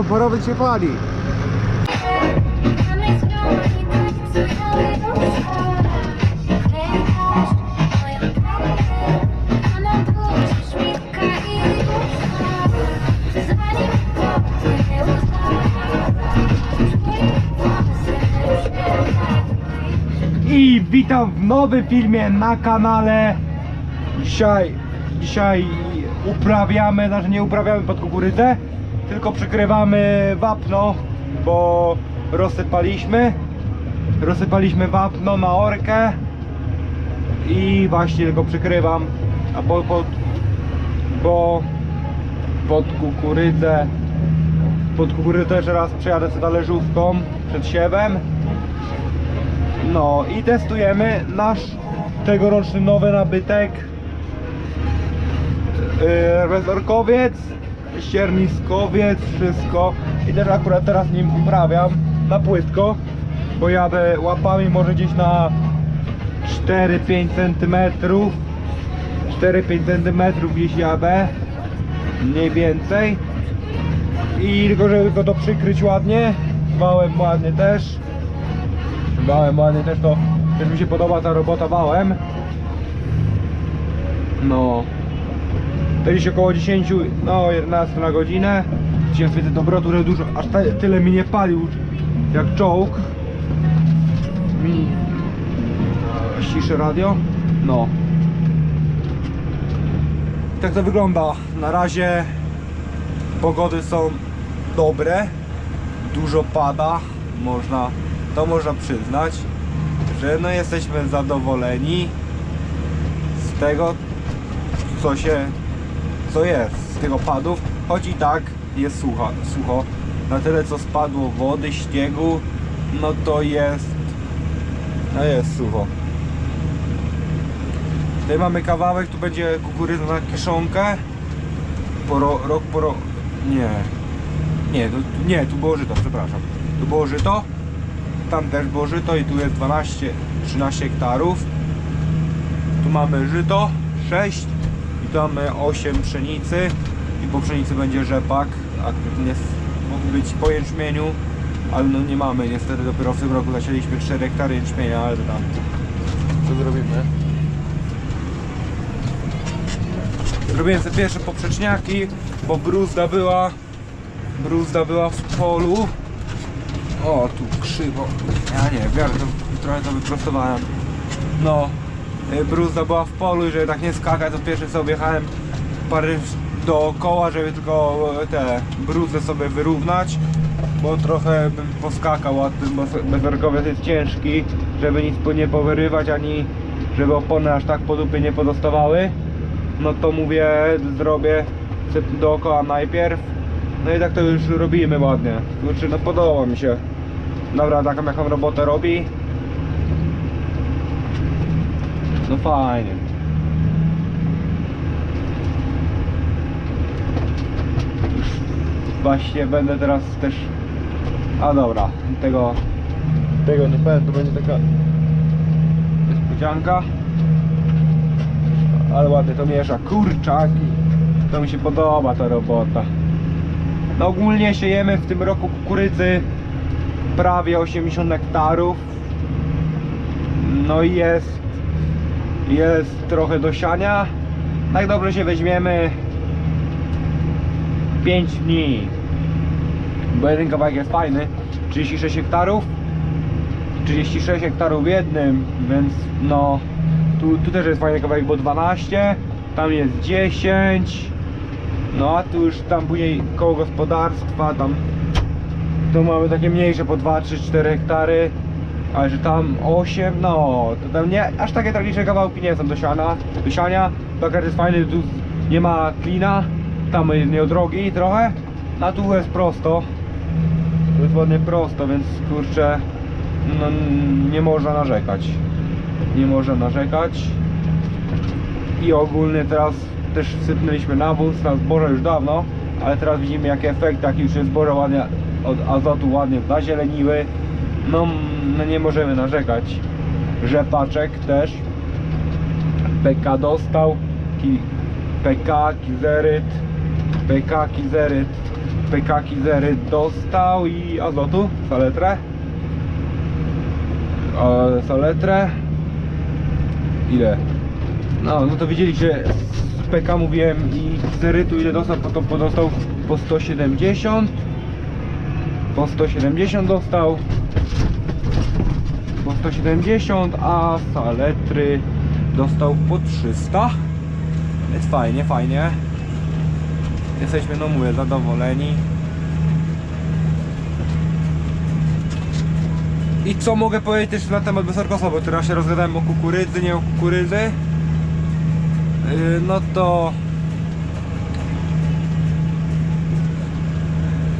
I oporowy się pali. I witam w nowym filmie na kanale. Dzisiaj, dzisiaj uprawiamy, znaczy nie uprawiamy pod kukurydzę, tylko przykrywamy wapno, bo rozsypaliśmy. Rozsypaliśmy wapno na orkę i właśnie tylko przykrywam, a po, bo pod kukurydzę pod kukurydzę też raz przejadę z talerzówką przed siewem. No i testujemy nasz tegoroczny nowy nabytek yy, rezorkowiec, ścierniskowiec, wszystko i też akurat teraz nim uprawiam na płytko bo jadę łapami może gdzieś na 4-5 cm 4-5 cm gdzieś jadę mniej więcej i tylko żeby go to przykryć ładnie wałem ładnie też Wałem ładnie też to, też mi się podoba ta robota wałem. No. To gdzieś około 10, no 11 na godzinę. Dzisiaj widzę temperaturę dużo, aż tyle mi nie palił jak czołg. Mi ściszę radio. No. Tak to wygląda. Na razie pogody są dobre. Dużo pada. Można to można przyznać, że no jesteśmy zadowoleni z tego, co się, co jest, z tych opadów, choć i tak jest sucho, sucho. Na tyle co spadło wody, śniegu, no to jest, no jest sucho. Tutaj mamy kawałek, tu będzie kukurydza na kiszonkę, po ro, rok po ro, nie, nie, tu, nie, tu było żyto, przepraszam, tu było żyto, tam też było żyto i tu jest 12 13 hektarów tu mamy żyto 6 mamy 8 pszenicy i po pszenicy będzie rzepak a mógł być po jęczmieniu ale no nie mamy. Niestety dopiero w tym roku zasieliśmy 4 hektary jęczmienia ale tam. Co zrobimy? Zrobiłem sobie pierwsze poprzeczniaki bo bruzda była bruzda była w polu. O, tu krzywo. Ja nie, to, trochę to wyprostowałem. No, bruzda była w polu i żeby tak nie skakać, to pierwszy sobie objechałem parę dookoła, żeby tylko e, te bruzdę sobie wyrównać. Bo trochę bym poskakał, a ten jest ciężki, żeby nic nie powyrywać, ani żeby opony aż tak po dupie nie pozostawały. No to mówię, zrobię dookoła najpierw. No i tak to już robimy ładnie. Znaczy, no podoba mi się. Dobra, taką jaką robotę robi. No fajnie. Właśnie będę teraz też... A dobra, tego... Tego nie powiem, to będzie taka... Niespodzianka. Ale ładnie to miesza. Kurczaki. To mi się podoba ta robota. No ogólnie siejemy w tym roku kukurydzy prawie 80 hektarów. No i jest jest trochę do siania. Tak dobrze się weźmiemy 5 dni. Bo jeden kawałek jest fajny. 36 hektarów. 36 hektarów w jednym, więc no tu, tu też jest fajny kawałek, bo 12, tam jest 10. No a tu już tam później koło gospodarstwa, tam to mamy takie mniejsze po 2, 3, 4 hektary. Ale że tam 8, no to tam nie, aż takie tragiczne kawałki nie są do siana, do siania. Bakar jest fajny, tu nie ma klina, tam jest nieodrogi trochę, a tu jest prosto. Tu jest ładnie prosto, więc kurczę, no nie można narzekać. Nie można narzekać. I ogólnie teraz też wsypnęliśmy nawóz na zboże już dawno, ale teraz widzimy jakie efekty, jak już jest zboże ładnie od azotu ładnie zazieleniły. No, no nie możemy narzekać. Rzepaczek też. PK dostał. Ki, PK, kizeryt. PK, kizeryt. PK Kizery dostał i azotu, saletrę. A, saletrę. Ile? No, no to widzieliście, z PK mówiłem i Kizerytu ile dostał, potem dostał po 170. Po 170 dostał. Po 170, a saletry dostał po 300. Jest fajnie, fajnie. Jesteśmy, no mówię, zadowoleni. I co mogę powiedzieć też na temat Besorkosa, bo teraz się rozgadałem o kukurydzy, nie o kukurydzy. Yy, no to...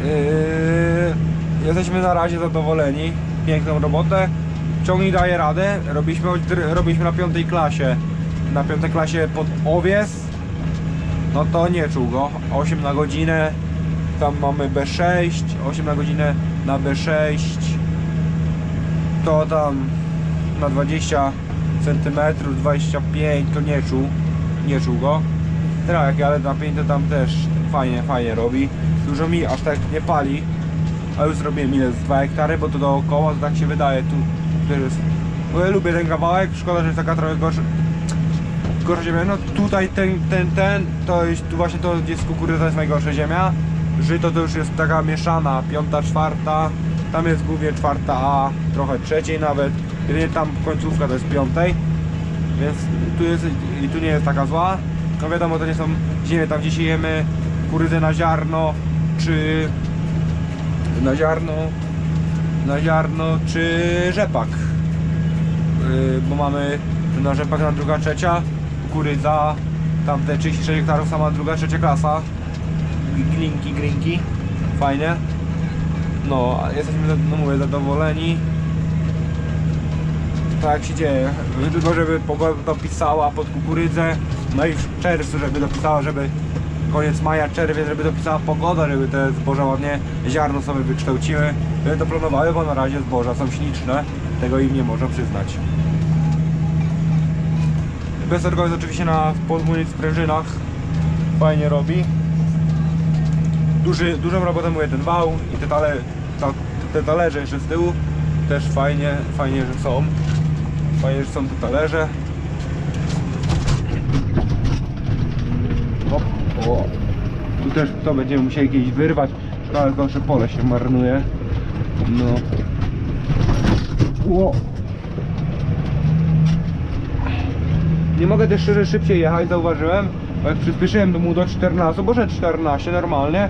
Yy, jesteśmy na razie zadowoleni. Piękną robotę. Ciągnik daje radę. Robiliśmy, robiliśmy na piątej klasie. Na piątej klasie pod owies. No to nie czuł go. 8 na godzinę. Tam mamy B6. 8 na godzinę na B6. To tam na 20 cm, 25 to nie czuł. Nie czuł go. Teraz jak ale na 5 to tam też fajnie, fajnie robi. Dużo mi aż tak nie pali. A już zrobiłem ile? Z 2 hektary, bo to dookoła, to tak się wydaje. Tu też jest. Bo ja lubię ten kawałek, szkoda, że jest taka trochę gorsza. Gorsza ziemia, no tutaj ten, ten, ten, to jest tu właśnie to jest kukurydza jest najgorsza ziemia. Żyto to już jest taka mieszana, piąta, czwarta. Tam jest głównie czwarta A, trochę trzeciej nawet. Jedynie tam końcówka to jest piątej. Więc tu jest i tu nie jest taka zła. No wiadomo, to nie są ziemie tam gdzie siejemy kurydzę na ziarno, czy na ziarno, na ziarno, czy rzepak. Yy, bo mamy na rzepak na druga, trzecia, kukurydza, tam te 36 hektarów sama druga, trzecia klasa. Glinki, grinki, fajnie. No, jesteśmy, no mówię, zadowoleni. Tak się dzieje. Tylko żeby pogoda dopisała pod kukurydzę. No i w czerwcu, żeby dopisała, żeby koniec maja, czerwiec, żeby dopisała pogoda, żeby te zboża ładnie ziarno sobie wykształciły. Żeby to planowały, bo na razie zboża są śliczne. Tego im nie można przyznać. Bezergo jest oczywiście na podwójnych sprężynach. Fajnie robi. Duży, dużą robotę mówię ten wał i te, tale, ta, te talerze jeszcze z tyłu. Też fajnie, fajnie, że są. Fajnie, że są te talerze. O. Tu też to będziemy musieli kiedyś wyrwać. Szkoda, tylko, że pole się marnuje. No. Ło. Nie mogę też szczerze szybciej jechać, zauważyłem. Bo jak przyspieszyłem mu do 14, może 14 normalnie.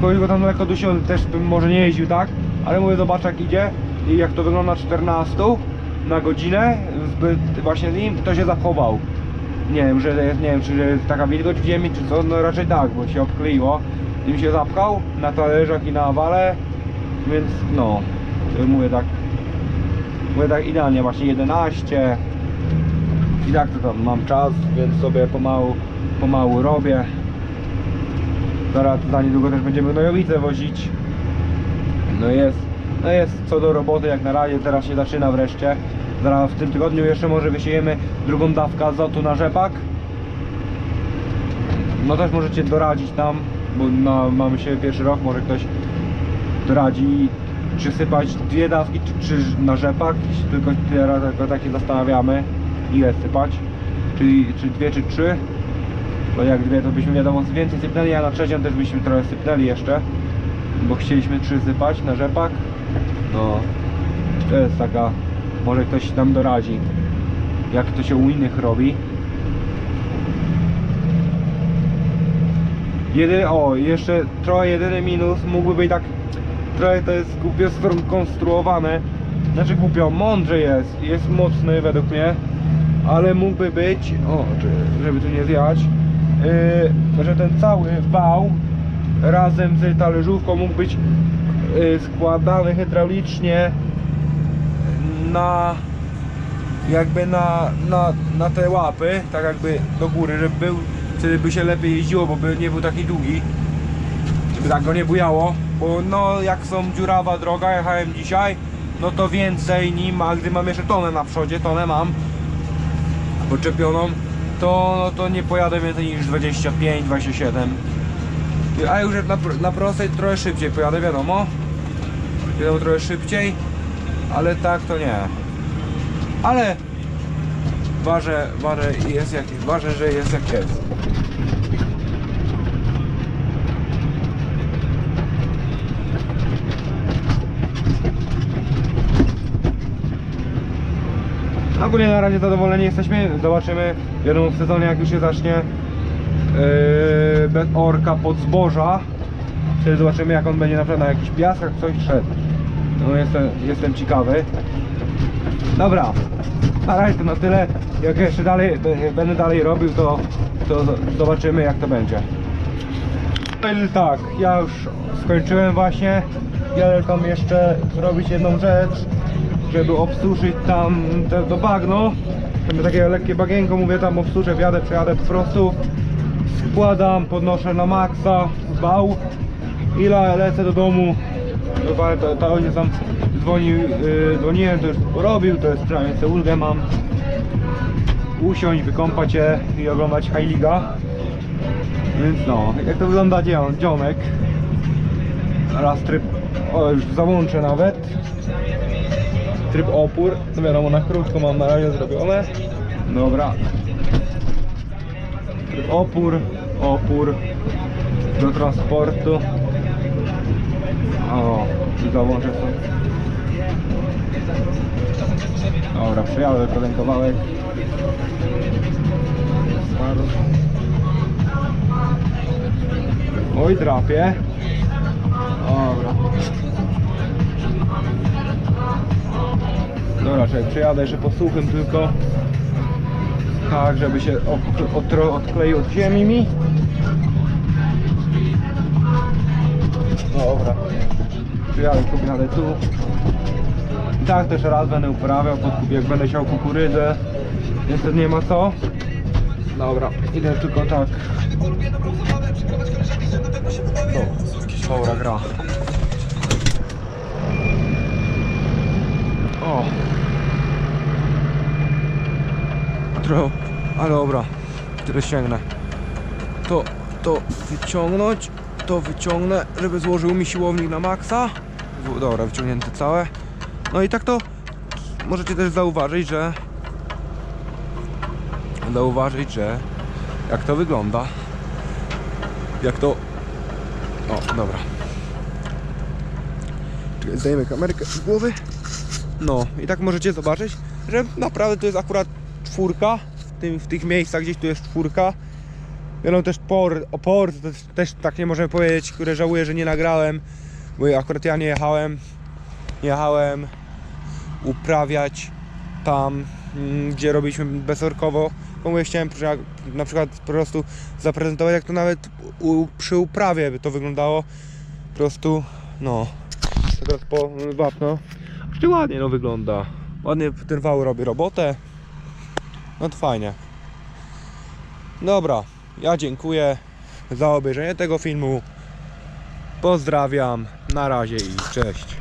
Kogoś go tam lekko dusił, też bym może nie jeździł tak, ale mówię zobacz jak idzie i jak to wygląda 14 na godzinę, zbyt właśnie z nim, to się zachował. Nie wiem, że jest, nie wiem, czy jest taka wilgoć w ziemi, czy co, no raczej tak, bo się obkleiło. Tym się zapchał na talerzach i na wale, więc no, mówię tak, mówię tak idealnie, właśnie 11. I tak to tam mam czas, więc sobie pomału, pomału robię. Teraz za niedługo też będziemy gnojowice wozić. No jest, no jest co do roboty jak na razie, teraz się zaczyna wreszcie. Zaraz w tym tygodniu jeszcze może wysiejemy drugą dawkę azotu na rzepak. No też możecie doradzić tam, bo na, mamy się pierwszy rok, może ktoś doradzi czy sypać dwie dawki, czy, czy na rzepak, tylko teraz tylko takie zastanawiamy ile sypać, czyli czy dwie, czy trzy. Bo jak dwie, to byśmy wiadomo więcej sypnęli, a na trzecią też byśmy trochę sypnęli jeszcze. Bo chcieliśmy trzy sypać na rzepak. No, to jest taka, może ktoś nam doradzi, jak to się u innych robi. Jedy, o, jeszcze trochę jedyny minus mógłby być tak, trochę to jest głupio skonstruowane. Znaczy głupio, mądrze jest, jest mocny według mnie, ale mógłby być, o, żeby tu nie zjechać, yy, że ten cały wał razem z talerzówką mógł być yy, składany hydraulicznie na jakby na, na, na te łapy, tak jakby do góry, żeby był, wtedy by się lepiej jeździło, bo by nie był taki długi, żeby tak go nie bujało, bo no jak są dziurawa droga, jechałem dzisiaj, no to więcej nim, a gdy mam jeszcze tonę na przodzie, tonę mam poczepioną, to, no to nie pojadę więcej niż 25-27 A już na, na prostej trochę szybciej pojadę, wiadomo. Wiadomo trochę szybciej, ale tak to nie. Ale ważę, ważę, jest jak, ważę, że jest jak jest. Ogólnie na razie zadowoleni jesteśmy. Zobaczymy w sezonie jak już się zacznie yy, orka pod zboża. Wtedy zobaczymy jak on będzie na przykład na jakichś piaskach coś szedł. No jestem, jestem ciekawy. Dobra, na razie to na tyle. Jak jeszcze dalej będę dalej robił to, to zobaczymy jak to będzie. Tak, ja już skończyłem właśnie. Jadę tam jeszcze zrobić jedną rzecz, żeby obsłużyć tam te, to bagno. Tam takie lekkie bagienko, mówię tam obsłużę, wjadę, przejadę po prostu. Składam, podnoszę na maksa, bał. I la- lecę do domu. Dokładnie to, to ojciec tam dzwonił, yy, dzwoniłem, to już porobił, to jest przynajmniej sobie ulgę mam. Usiąść, wykąpać się i oglądać High. Więc no, jak to wygląda dzion, dzionek. Raz tryb, o już załączę nawet. Tryb opór, to wiadomo na krótko mam na razie zrobione. Dobra. Tryb opór, opór do transportu. O, i załączę sobie. Dobra, przyjadę ten kawałek. Oj, drapie. Dobra. Dobra, czekaj, przejadę jeszcze po suchym tylko. Tak, żeby się od, od, odkleił od ziemi mi. Dobra. Przyjadę, jadę tu. I tak też raz będę uprawiał, pod, jak będę siał kukurydzę. Niestety nie ma co. Dobra, idę tylko tak. No, dobra gra. O. Trochę, ale dobra, tyle sięgnę. To, to wyciągnąć, to wyciągnę, żeby złożył mi siłownik na maksa. Dobra, wyciągnięte całe. No i tak to możecie też zauważyć, że zauważyć, że jak to wygląda. Jak to o, dobra. Czekaj, kamerkę z głowy. No i tak możecie zobaczyć, że naprawdę to jest akurat czwórka. W, tym, w tych miejscach gdzieś tu jest czwórka. Wiadomo też por, o port, to też, też tak nie możemy powiedzieć, które żałuję, że nie nagrałem, bo akurat ja nie jechałem. Jechałem uprawiać tam, mm, gdzie robiliśmy bezorkowo. Bo mówię, chciałem na przykład po prostu zaprezentować, jak to nawet u, przy uprawie by to wyglądało. Po prostu, no. Teraz po wapno. Czy ładnie no wygląda. Ładnie ten wał robi robotę. No to fajnie. Dobra, ja dziękuję za obejrzenie tego filmu. Pozdrawiam, na razie i cześć.